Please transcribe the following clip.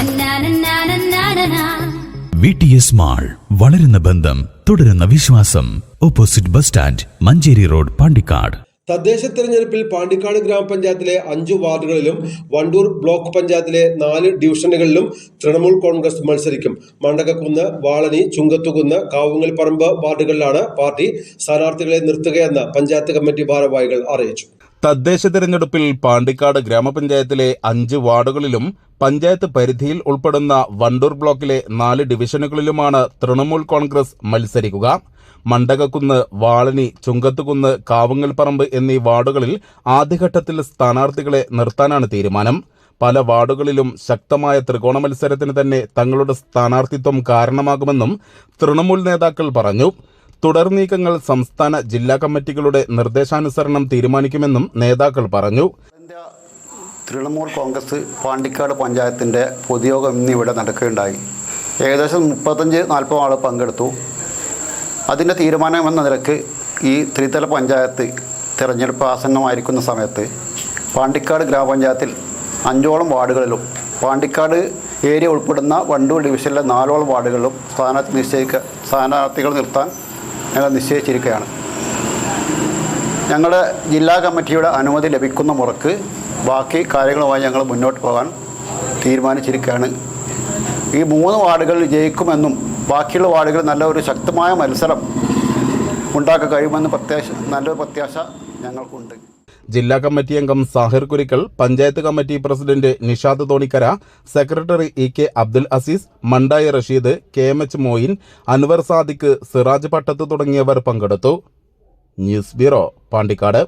Na-na-na-na-na-na-na. V T S mall വളരുന്ന ബന്ധം തുടരുന്ന വിശ്വാസം. Opposite bus stand Manjeri road Pandikkad. തദ്ദേശ തെരഞ്ഞെടുപ്പിൽ പാണ്ടിക്കാട് ഗ്രാമപഞ്ചായത്തിലെ അഞ്ചു വാർഡുകളിലും വണ്ടൂർ ബ്ലോക്ക് പഞ്ചായത്തിലെ നാല് ഡിവിഷനുകളിലും തൃണമൂൽ കോൺഗ്രസ് മത്സരിക്കും. മണ്ടകക്കുന്ന് വാളനി ചുങ്കത്തുകുന്ന് കാവുങ്ങൽ പറമ്പ് വാർഡുകളിലാണ് പാർട്ടി സ്ഥാനാർത്ഥികളെ നിർത്തുകയെന്ന് പഞ്ചായത്ത് കമ്മിറ്റി ഭാരവാഹികൾ അറിയിച്ചു. തദ്ദേശ തിരഞ്ഞെടുപ്പിൽ പാണ്ടിക്കാട് ഗ്രാമപഞ്ചായത്തിലെ അഞ്ച് വാർഡുകളിലും പഞ്ചായത്ത് പരിധിയിൽ ഉൾപ്പെടുന്ന വണ്ടൂർ ബ്ലോക്കിലെ നാല് ഡിവിഷനുകളിലുമാണ് തൃണമൂൽ കോൺഗ്രസ് മത്സരിക്കുക. മണ്ടകക്കുന്ന് വാളനി ചുങ്കത്തുകുന്ന് കാവുങ്ങൽപ്പറമ്പ് എന്നീ വാർഡുകളിൽ ആദ്യഘട്ടത്തിൽ സ്ഥാനാർത്ഥികളെ നിർത്താനാണ് തീരുമാനം. പല വാർഡുകളിലും ശക്തമായ ത്രികോണ മത്സരത്തിന് തന്നെ തങ്ങളുടെ സ്ഥാനാർത്ഥിത്വം കാരണമാകുമെന്നും തൃണമൂൽ നേതാക്കൾ പറഞ്ഞു. തുടർ നീക്കങ്ങൾ സംസ്ഥാന ജില്ലാ കമ്മിറ്റികളുടെ നിർദ്ദേശാനുസരണം തീരുമാനിക്കുമെന്നും നേതാക്കൾ പറഞ്ഞു. തൃണമൂൽ കോൺഗ്രസ് പാണ്ടിക്കാട് പഞ്ചായത്തിന്റെ പൊതുയോഗം ഇന്ന് ഇവിടെ നടക്കുകയുണ്ടായി. ഏകദേശം മുപ്പത്തഞ്ച് നാൽപ്പത് ആൾ പങ്കെടുത്തു. അതിന്റെ തീരുമാനം എന്ന നിലയ്ക്ക് ഈ ത്രിതല പഞ്ചായത്ത് തിരഞ്ഞെടുപ്പ് ആസന്നമായിരിക്കുന്ന സമയത്ത് പാണ്ടിക്കാട് ഗ്രാമപഞ്ചായത്തിൽ അഞ്ചോളം വാർഡുകളിലും പാണ്ടിക്കാട് ഏരിയ ഉൾപ്പെടുന്ന വണ്ടൂർ ഡിവിഷനിലെ നാലോളം വാർഡുകളിലും സ്ഥാനാർത്ഥി നിശ്ചയിക്ക സ്ഥാനാർത്ഥികൾ നിർത്താൻ ഞങ്ങൾ നിശ്ചയിച്ചിരിക്കുകയാണ്. ഞങ്ങളുടെ ജില്ലാ കമ്മിറ്റിയുടെ അനുമതി ലഭിക്കുന്ന മുറക്ക് ബാക്കി കാര്യങ്ങളുമായി ഞങ്ങൾ മുന്നോട്ട് പോകാൻ തീരുമാനിച്ചിരിക്കുകയാണ്. ഈ മൂന്ന് വാർഡുകൾ ജയിക്കുമെന്നും ബാക്കിയുള്ള വാർഡുകൾ നല്ല ഒരു ശക്തമായ മത്സരം ഉണ്ടാക്കാൻ കഴിയുമെന്ന് പ്രത്യാശ നല്ലൊരു പ്രത്യാശ ഞങ്ങൾക്കുണ്ട്. ജില്ലാ കമ്മിറ്റി അംഗം Sahir Kurikkal panchayat committee president Nishad Thonikkara secretary E K Abdul Aziz Mandayi Rasheed K M H Moin Anwar Sadiq Siraj Pattath തുടങ്ങിയവർ പങ്കെടുത്തു. News bureau Pandikkad.